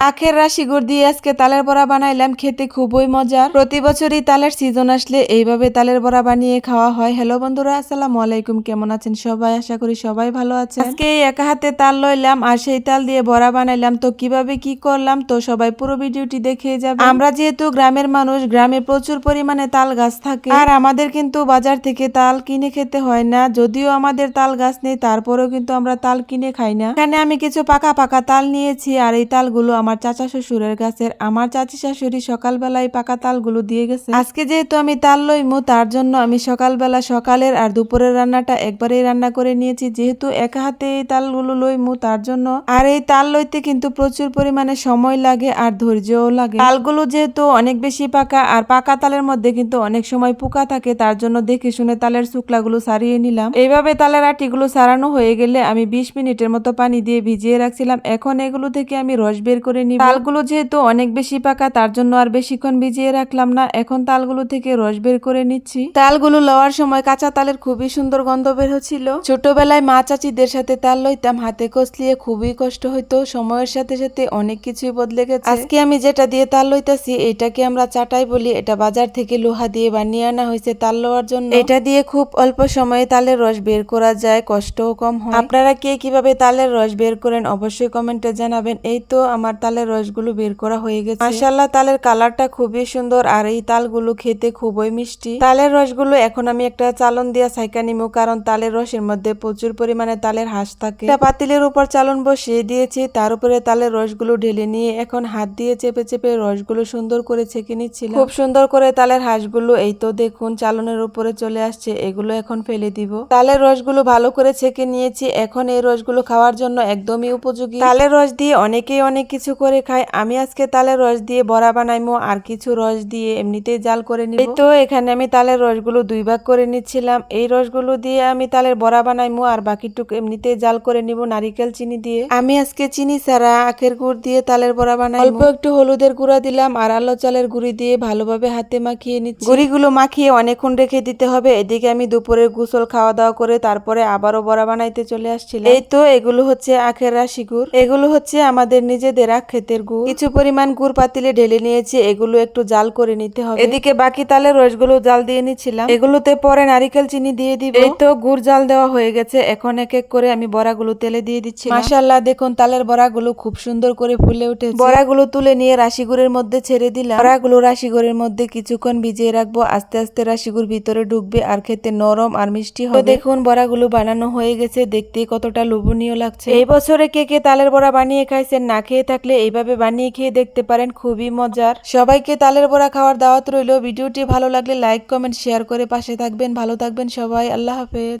আখের রাশি গুড় দিয়ে আজকে তালের বড়া বানাইলাম, খেতে খুবই মজার। প্রতি বছরই তালের সিজন আসলে এইভাবে তালের বড়া বানিয়ে খাওয়া হয়। হ্যালো বন্ধুরা, আসসালামু আলাইকুম, কেমন আছেন সবাই? আশা করি সবাই ভালো আছেন। আজকে এই একা হাতে তাল লইলাম আর সেই তাল দিয়ে বড়া বানাইলাম। তো কীভাবে কি করলাম, তো সবাই পুরো ভিডিওটি দেখে যাবে আমরা যেহেতু গ্রামের মানুষ, গ্রামে প্রচুর পরিমাণে তাল গাছ থাকে। আর আমাদের কিন্তু বাজার থেকে তাল কিনে খেতে হয় না। যদিও আমাদের তাল গাছ নেই, তারপরেও কিন্তু আমরা তাল কিনে খাই না। এখানে আমি কিছু পাকা পাকা তাল নিয়েছি আর এই তালগুলো আমার চাচা শ্বশুরের গাছের, আমার চাচি শাশুড়ি সকালবেলায় পাকা তালগুলো দিয়ে গেছে। আজকে যেহেতু আমি তাল লইমু, তার জন্য আমি সকালবেলা সকালের আর দুপুরের রান্নাটা একবারেই রান্না করে নিয়েছি। যেহেতু একা হাতে এই তালগুলো লইমু, তার জন্য আর এই তাল লইতে কিন্তু প্রচুর পরিমাণে সময় লাগে আর ধৈর্যও লাগে। তালগুলো যেহেতু অনেক বেশি পাকা আর পাকা তালের মধ্যে কিন্তু অনেক সময় পোকা থাকে, তার জন্য দেখে শুনে তালের শুকলাগুলো সারিয়ে নিলাম। এইভাবে তালের আটিগুলো সারানো হয়ে গেলে আমি বিশ মিনিটের মতো পানি দিয়ে ভিজিয়ে রাখছিলাম। এখন এগুলো থেকে আমি রস বের করে নিব। তালগুলো যেহেতু অনেক বেশি পাকা, তার জন্য আর বেশিক্ষণ ভিজিয়ে রাখলাম না। এখন তালগুলো থেকে রস বের করে নিচ্ছি। তালগুলো লওয়ার সময় কাঁচা তালের খুবই সুন্দর গন্ধ বের হচ্ছিল। ছোটবেলায় মা চাচিদের সাথে তাল লইতাম, হাতে কষলিয়ে খুবই কষ্ট হইতো। সময়ের সাথে সাথে অনেক কিছুই বদলে গেছে। আজকে আমি যেটা দিয়ে তাল লইতাছি, এটাকে আমরা চাটাই বলি। এটা বাজার থেকে লোহা দিয়ে বানিয়ে আনা হয়েছে তাল লওয়ার জন্য। এটা দিয়ে খুব অল্প সময়ে তালের রস বের করা যায়, কষ্টও কম হয়। আপনারা কে কীভাবে তালের রস বের করেন, অবশ্যই কমেন্টে জানাবেন। এই তো আমার তালের রসগুলো বের করা হয়ে গেছে। মাশাল্লাহ তালের কালারটা খুবই সুন্দর আর এই তালগুলো খেতে খুবই মিষ্টি। তালের রসগুলো এখন আমি একটা চালন দিয়া সাইকা নিমু, কারণ তালের রসের মধ্যে প্রচুর পরিমাণে তালের হাঁস থাকে। পাতিলের উপর চালন বসিয়ে দিয়েছি, তার উপরে তালের রসগুলো ঢেলে নিয়ে এখন হাত দিয়ে চেপে চেপে রসগুলো সুন্দর করে ছেঁকে নিচ্ছিলাম। খুব সুন্দর করে তালের হাঁসগুলো, এই তো দেখুন চালনের উপরে চলে আসছে, এগুলো এখন ফেলে দিব। তালের রসগুলো ভালো করে ছেঁকে নিয়েছি, এখন এই রসগুলো খাওয়ার জন্য একদমই উপযোগী। তালের রস দিয়ে অনেকেই অনেক কিছু করে খাই। আমি আজকে তালের রস দিয়ে বড়া বানাইমো, আর কিছু রস দিয়ে এমনিতেই জাল করে নিব। তো, এখানে আমি তালের রসগুলো দুই ভাগ করে নিচ্ছিলাম। এই রসগুলো দিয়ে আমি তালের বড়া বানাইমো, আর বাকিটুকু এমনিতেই জাল করে নিব নারিকেল চিনি দিয়ে। আমি আজকে চিনি ছাড়া আখের গুড় দিয়ে তালের বড়া বানাই অল্প একটু হলুদের গুঁড়া দিলাম, আর আলো চালের গুঁড়ি দিয়ে ভালোভাবে হাতে মাখিয়ে নিচ্ছি। গুঁড়িগুলো মাখিয়ে অনেকক্ষণ রেখে দিতে হবে। এদিকে আমি দুপুরের গোসল খাওয়া দাওয়া করে তারপরে আবারও বড়া বানাইতে চলে আসছিলাম। এই তো, এগুলো হচ্ছে আখের রাশি গুড়। এগুলো হচ্ছে আমাদের নিজেদের আখ ক্ষেতের গুড়। কিছু পরিমাণ গুড় পাতিলে ঢেলে নিয়েছি এগুলো একটু জাল করে নিতে হবে। এদিকে বাকি তালের রসগুলো জাল দিয়ে নিচ্ছিলাম এগুলোতে পরে নারিকেল চিনি দিয়ে দিব। এই তো গুড় জাল দেওয়া হয়ে গেছে। এখন এক এক করে আমি বড়াগুলো তেলে দিয়ে দিচ্ছি মাশাল্লাহ দেখুন তালের বড়াগুলো খুব সুন্দর করে ফুলে উঠেছে। বড়াগুলো তুলে নিয়ে রাশি গুড়ের মধ্যে ছেড়ে দিলাম। বড়াগুলো রাশি গুড়ের মধ্যে কিছুক্ষণ ভিজিয়ে রাখব। আস্তে আস্তে রাশি গুড় ভিতরে ঢুকবে আর খেতে নরম আর মিষ্টি হবে। দেখুন বড়াগুলো বানানো হয়ে গেছে। দেখতে কতটা লোভনীয় লাগছে। এই বছরে কে কে তালের বড়া বানিয়ে খাইছেন না খেয়ে থাকলে এইভাবে বানিয়ে খেয়ে দেখতে পারেন, খুবই মজার। সবাইকে তালের বড়া খাওয়ার দাওয়াত রইল। ভিডিওটি ভালো লাগলে লাইক কমেন্ট শেয়ার করে পাশে থাকবেন। ভালো থাকবেন সবাই। আল্লাহ হাফেজ।